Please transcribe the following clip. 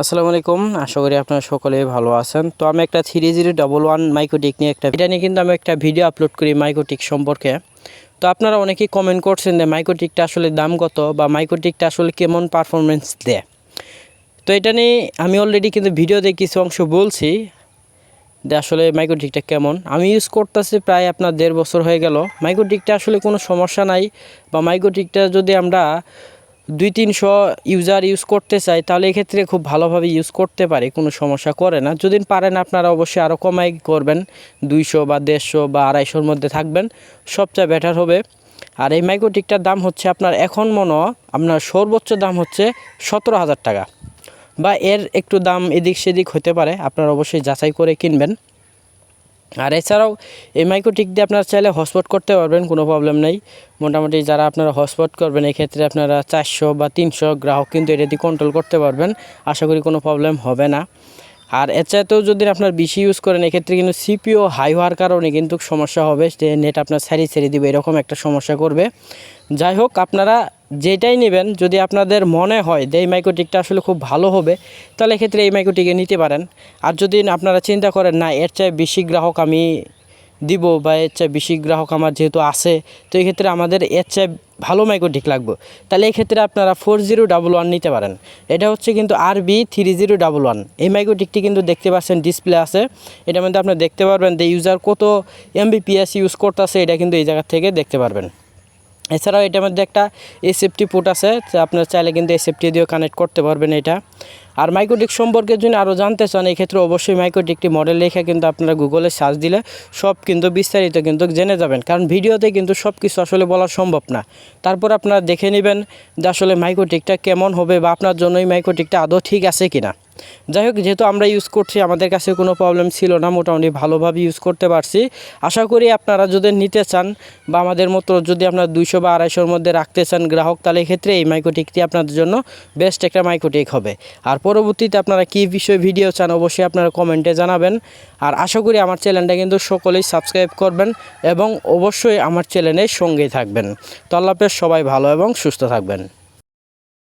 আসসালামু আলাইকুম। আশা করি আপনারা সকলে ভালো আছেন। তো আমি একটা three zero double one MikroTik নিয়ে একটা এটা নিয়ে কিন্তু আমি একটা ভিডিও আপলোড করি মাইক্রোটিক সম্পর্কে। তো আপনারা অনেকেই কমেন্ট করছেন যে মাইক্রোটিকটা আসলে দাম কত বা মাইক্রোটিকটা আসলে কেমন পারফরমেন্স দেয়। তো এটা নিয়ে আমি অলরেডি কিন্তু ভিডিওতে কিছু অংশ বলছি যে আসলে মাইক্রোটিকটা কেমন। আমি ইউজ করতেছি প্রায় আপনার দেড় বছর হয়ে গেল। মাইক্রোটিকটা আসলে কোনো সমস্যা নাই বা মাইক্রোটিকটা যদি আমরা দুই তিনশো ইউজার ইউজ করতে চাই তাহলে এক্ষেত্রে খুব ভালোভাবে ইউজ করতে পারে, কোনো সমস্যা করে না। যদি পারেন, আপনারা অবশ্যই আরও কমাই করবেন, দুইশো বা দেড়শো বা আড়াইশোর মধ্যে থাকবেন, সবচেয়ে বেটার হবে। আর এই মাইক্রোটিকটার দাম হচ্ছে আপনার এখন মনে আপনার সর্বোচ্চ দাম হচ্ছে সতেরো হাজার টাকা। বা এর একটু দাম এদিক সেদিক হতে পারে, আপনারা অবশ্যই যাচাই করে কিনবেন। আর এছাড়াও এই মাইক্রোটিক দিয়ে আপনারা চাইলে হটস্পট করতে পারবেন, কোনো প্রবলেম নেই। মোটামুটি যারা আপনারা হটস্পট করবেন, এক্ষেত্রে আপনারা চারশো বা তিনশো গ্রাহক কিন্তু এটা দিয়ে কন্ট্রোল করতে পারবেন। আশা করি কোনো প্রবলেম হবে না। আর এছাড়াতেও যদি আপনার বেশি ইউজ করেন, এক্ষেত্রে কিন্তু সিপিও হাই হওয়ার কারণে কিন্তু সমস্যা হবে। যে নেট আপনার সারি সারি দিবে, এরকম একটা সমস্যা করবে। যাই হোক, আপনারা যেটাই নেবেন, যদি আপনাদের মনে হয় যে এই মাইক্রোটিকটা আসলে খুব ভালো হবে, তাহলে এক্ষেত্রে এই মাইক্রোটিকে নিতে পারেন। আর যদি আপনারা চিন্তা করেন, না, এর চেয়ে বেশি গ্রাহক আমি দিব বা এর চেয়ে বেশি গ্রাহক আমার যেহেতু আছে তো এই ক্ষেত্রে আমাদের এর চেয়ে ভালো মাইক্রোটিক লাগবে। তাহলে এই ক্ষেত্রে আপনারা ফোর জিরো ডাবল ওয়ান নিতে পারেন। এটা হচ্ছে কিন্তু R B three zero double one এই মাইক্রোটিকটি কিন্তু দেখতে পাচ্ছেন ডিসপ্লে আছে। এটার মধ্যে আপনারা দেখতে পারবেন যে ইউজার কত এমবিপিএস ইউজ করতেছে, এটা কিন্তু এই জায়গা থেকে দেখতে পারবেন। এছাড়াও এটার মধ্যে একটা এসএফটি পোর্ট আছে আপনারা চাইলে কিন্তু এসএফটি দিয়েও কানেক্ট করতে পারবেন এটা। আর মাইক্রোটিক সম্পর্কে যদি আরও জানতে চান এক্ষেত্রে অবশ্যই মাইক্রোটিকটি মডেল লেখা কিন্তু আপনারা গুগলে সার্চ দিলে সব কিন্তু বিস্তারিত কিন্তু জেনে যাবেন। কারণ ভিডিওতে কিন্তু সব কিছু আসলে বলা সম্ভব না। তারপর আপনারা দেখে নেবেন যে আসলে মাইক্রোটিকটা কেমন হবে বা আপনার জন্য এই মাইক্রোটিকটা আদৌ ঠিক আছে কিনা। যাই হোক, যেহেতু আমরা ইউজ করছি, আমাদের কাছে কোনো প্রবলেম ছিল না, মোটামুটি ভালোভাবে ইউজ করতে পারছি। আশা করি আপনারা যদি নিতে চান বা আমাদের মতো যদি আপনার দুইশো বা আড়াইশোর মধ্যে রাখতে চান গ্রাহক, তাহলে এক্ষেত্রে এই মাইক্রোটিকটি আপনাদের জন্য বেস্ট একটা মাইক্রোটিক হবে। আর পরবর্তীতে আপনারা কী বিষয়ে ভিডিও চান অবশ্যই আপনারা কমেন্টে জানাবেন। আর আশা করি আমার চ্যানেলটা কিন্তু সকলেই সাবস্ক্রাইব করবেন এবং অবশ্যই আমার চ্যানেলের সঙ্গেই থাকবেন। তো আল্লাহ সবাই ভালো এবং সুস্থ থাকবেন।